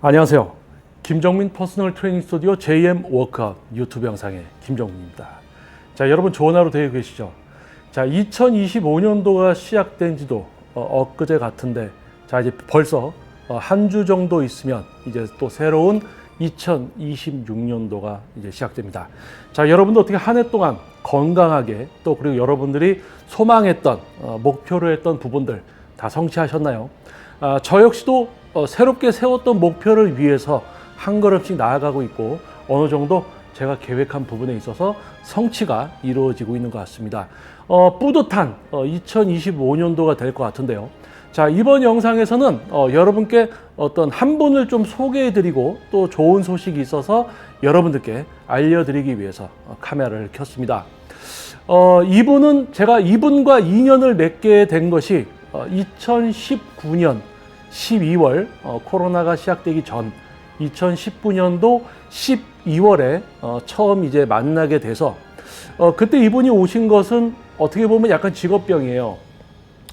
안녕하세요. 김정민 퍼스널 트레이닝 스튜디오 JM 워크아웃 유튜브 영상의 김정민입니다. 자, 여러분 좋은 하루 되고 계시죠? 자, 2025년도가 시작된 지도 어, 엊그제 같은데 자, 이제 벌써 어, 한주 정도 있으면 이제 또 새로운 2026년도가 이제 시작됩니다. 자, 여러분도 어떻게 한 해 동안 건강하게 또 그리고 여러분들이 소망했던 어, 목표로 했던 부분들 다 성취하셨나요? 아, 저 역시도 어, 새롭게 세웠던 목표를 위해서 한 걸음씩 나아가고 있고 어느 정도 제가 계획한 부분에 있어서 성취가 이루어지고 있는 것 같습니다. 어, 뿌듯한 어, 2025년도가 될 것 같은데요. 자, 이번 영상에서는 어, 여러분께 어떤 한 분을 좀 소개해 드리고 또 좋은 소식이 있어서 여러분들께 알려드리기 위해서 어, 카메라를 켰습니다. 어, 이분은 제가 이분과 인연을 맺게 된 것이 어, 2019년 12월 어, 코로나가 시작되기 전 2019년도 12월에 어, 처음 이제 만나게 돼서 어, 그때 이분이 오신 것은 어떻게 보면 약간 직업병이에요.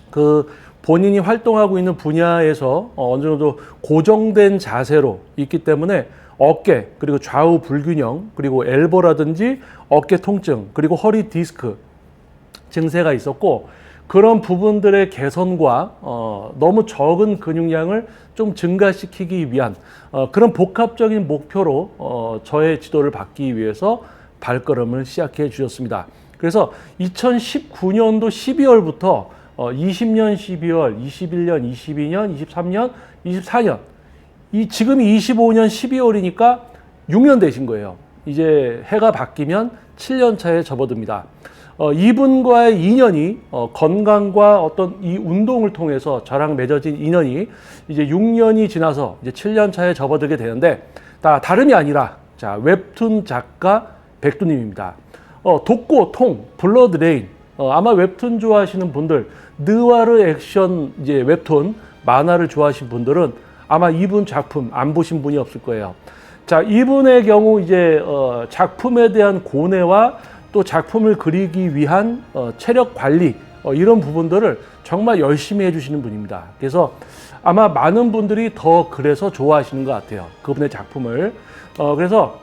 그 본인이 활동하고 있는 분야에서 어, 어느 정도 고정된 자세로 있기 때문에 어깨 그리고 좌우 불균형 그리고 엘보라든지 어깨 통증 그리고 허리 디스크 증세가 있었고 그런 부분들의 개선과 어, 너무 적은 근육량을 좀 증가시키기 위한 어, 그런 복합적인 목표로 어, 저의 지도를 받기 위해서 발걸음을 시작해 주셨습니다. 그래서 2019년도 12월부터 어, 20년 12월, 21년, 22년, 23년, 24년 이 지금이 25년 12월이니까 6년 되신 거예요. 이제 해가 바뀌면 7년 차에 접어듭니다. 어, 이분과의 인연이 어, 건강과 어떤 이 운동을 통해서 저랑 맺어진 인연이 이제 6년이 지나서 이제 7년 차에 접어들게 되는데 다 다름이 아니라 자 웹툰 작가 백두님입니다. 어, 독고 통 블러드 레인 어, 아마 웹툰 좋아하시는 분들 느와르 액션 이제 웹툰 만화를 좋아하시는 분들은 아마 이분 작품 안 보신 분이 없을 거예요. 자 이분의 경우 이제 어, 작품에 대한 고뇌와 또 작품을 그리기 위한 어, 체력 관리 어, 이런 부분들을 정말 열심히 해주시는 분입니다. 그래서 아마 많은 분들이 더 그래서 좋아하시는 것 같아요. 그분의 작품을. 어, 그래서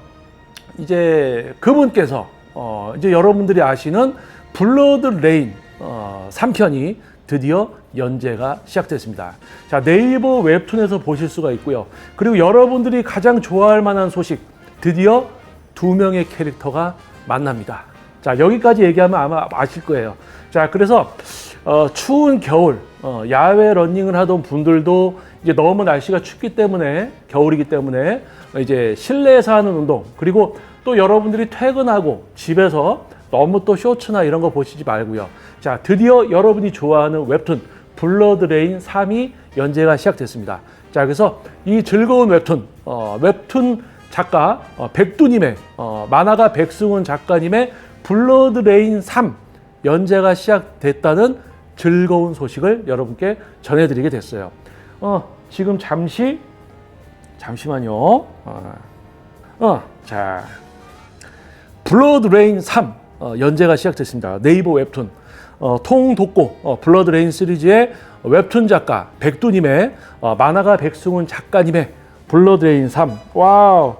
이제 그분께서 어, 이제 여러분들이 아시는 블러드 레인 어, 3편이 드디어 연재가 시작됐습니다. 자, 네이버 웹툰에서 보실 수가 있고요. 그리고 여러분들이 가장 좋아할 만한 소식, 드디어 두 명의 캐릭터가 만납니다. 자, 여기까지 얘기하면 아마 아실 거예요. 자, 그래서 어, 추운 겨울 어, 야외 러닝을 하던 분들도 이제 너무 날씨가 춥기 때문에 겨울이기 때문에 이제 실내에서 하는 운동 그리고 또 여러분들이 퇴근하고 집에서 너무 또 쇼츠나 이런 거 보시지 말고요. 자, 드디어 여러분이 좋아하는 웹툰 블러드 레인 3이 연재가 시작됐습니다. 자, 그래서 이 즐거운 웹툰, 어, 웹툰 작가 어, 백두님의 어, 만화가 백승훈 작가님의 블러드 레인 3 연재가 시작됐다는 즐거운 소식을 여러분께 전해드리게 됐어요. 어, 지금 잠시 잠시만요. 어, 어, 자, 블러드 레인 3 어, 연재가 시작됐습니다. 네이버 웹툰 어, 통독고 어, 블러드 레인 시리즈의 웹툰 작가 백두님의 어, 만화가 백승훈 작가님의 블러드 레인 3 와우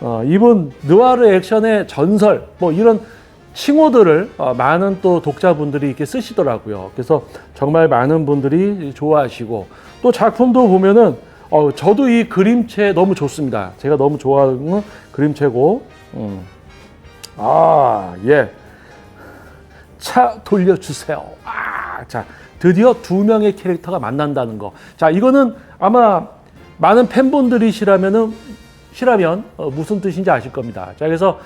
어, 이분 느와르 액션의 전설 뭐 이런 칭호들을 어, 많은 또 독자분들이 이렇게 쓰시더라고요. 그래서 정말 많은 분들이 좋아하시고 또 작품도 보면은 어, 저도 이 그림체 너무 좋습니다. 제가 너무 좋아하는 그림체고 음. 아 예. 차 돌려주세요. 아, 자, 드디어 두 명의 캐릭터가 만난다는 거. 자, 이거는 아마 많은 팬분들이시라면은 시라면 어, 무슨 뜻인지 아실 겁니다. 자, 그래서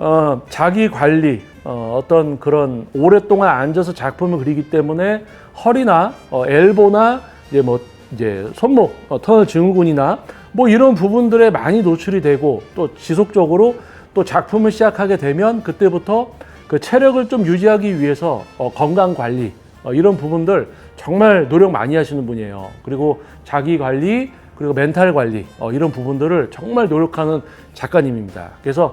어, 자기 관리, 어, 어떤 그런 오랫동안 앉아서 작품을 그리기 때문에 허리나 어, 엘보나 이제 뭐 이제 손목, 어, 터널 증후군이나 뭐 이런 부분들에 많이 노출이 되고 또 지속적으로 또 작품을 시작하게 되면 그때부터 그 체력을 좀 유지하기 위해서 어, 건강 관리 어, 이런 부분들 정말 노력 많이 하시는 분이에요. 그리고 자기 관리 그리고 멘탈 관리 어, 이런 부분들을 정말 노력하는 작가님입니다. 그래서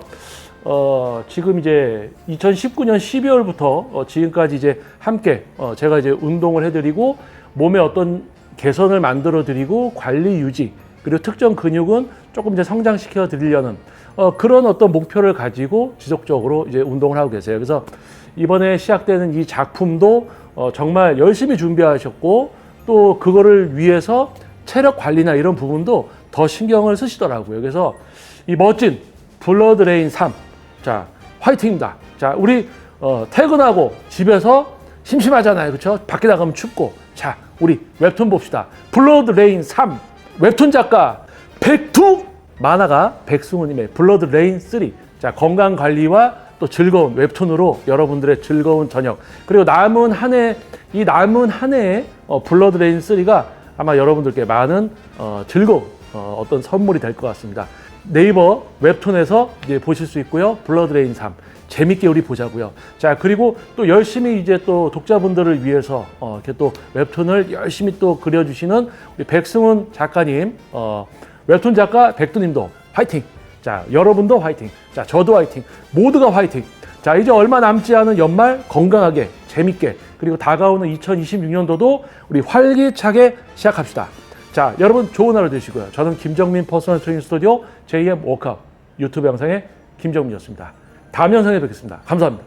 어, 지금 이제 2019년 12월부터 어, 지금까지 이제 함께 어, 제가 이제 운동을 해드리고 몸에 어떤 개선을 만들어 드리고 관리 유지 그리고 특정 근육은 조금 이제 성장시켜 드리려는 어, 그런 어떤 목표를 가지고 지속적으로 이제 운동을 하고 계세요. 그래서 이번에 시작되는 이 작품도 어, 정말 열심히 준비하셨고 또 그거를 위해서 체력 관리나 이런 부분도 더 신경을 쓰시더라고요. 그래서 이 멋진 블러드 레인 3. 자, 화이팅입니다. 자, 우리 어, 퇴근하고 집에서 심심하잖아요. 그렇죠? 밖에 나가면 춥고. 자, 우리 웹툰 봅시다. 블러드 레인 3. 웹툰 작가 백두 만화가 백승우님의 블러드 레인 3. 자, 건강 관리와 또 즐거운 웹툰으로 여러분들의 즐거운 저녁. 그리고 남은 한 해, 이 남은 한 해의 어, 블러드 레인 3가 아마 여러분들께 많은 어, 즐거운 어, 어떤 선물이 될 것 같습니다. 네이버 웹툰에서 이제 보실 수 있고요. 블러드 레인 3. 재밌게 우리 보자고요. 자, 그리고 또 열심히 이제 또 독자분들을 위해서 어, 이렇게 또 웹툰을 열심히 또 그려주시는 우리 백승훈 작가님, 어, 웹툰 작가 백두님도 화이팅! 자, 여러분도 화이팅! 자, 저도 화이팅! 모두가 화이팅! 자, 이제 얼마 남지 않은 연말 건강하게, 재밌게, 그리고 다가오는 2026년도도 우리 활기차게 시작합시다. 자, 여러분 좋은 하루 되시고요. 저는 김정민 퍼스널 트레이닝 스튜디오 JM 워크아웃 유튜브 영상의 김정민이었습니다. 다음 영상에 뵙겠습니다. 감사합니다.